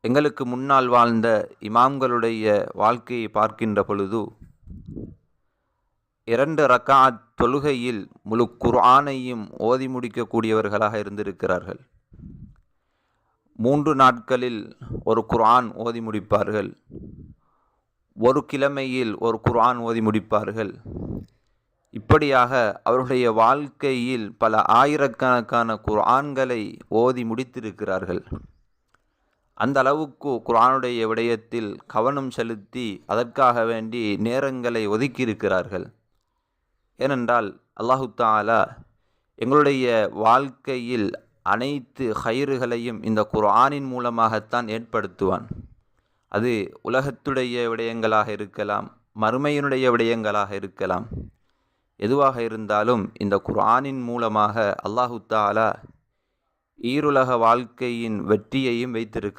எங்களுக்கு முன்னால் வாழ்ந்த இமாம்களுடைய வாழ்க்கையை பார்க்கின்ற பொழுது இரண்டு ரக்காத் தொழுகையில் முழு குர்ஆனையும் ஓதி முடிக்கக்கூடியவர்களாக இருந்திருக்கிறார்கள். மூன்று நாட்களில் ஒரு குர்ஆன் ஓதி முடிப்பார்கள். ஒரு கிழமையில் ஒரு குர்ஆன் ஓதி முடிப்பார்கள். இப்படியாக அவருடைய வாழ்க்கையில் பல ஆயிரக்கணக்கான குர்ஆன்களை ஓதி முடித்திருக்கிறார்கள். அந்த அளவுக்கு குரானுடைய விடயத்தில் கவனம் செலுத்தி அதற்காக வேண்டி நேரங்களை ஒதுக்கியிருக்கிறார்கள். ஏனென்றால் அல்லாஹு தாலா எங்களுடைய வாழ்க்கையில் அனைத்து கயிறுகளையும் இந்த குர்ஆனின் மூலமாகத்தான் ஏற்படுத்துவான். அது உலகத்துடைய விடயங்களாக இருக்கலாம் மறுமையினுடைய விடயங்களாக இருக்கலாம். எதுவாக இருந்தாலும் இந்த குரானின் மூலமாக அல்லாஹு தாலா ஈருலக வாழ்க்கையின் வெற்றியையும் வைத்திருக்க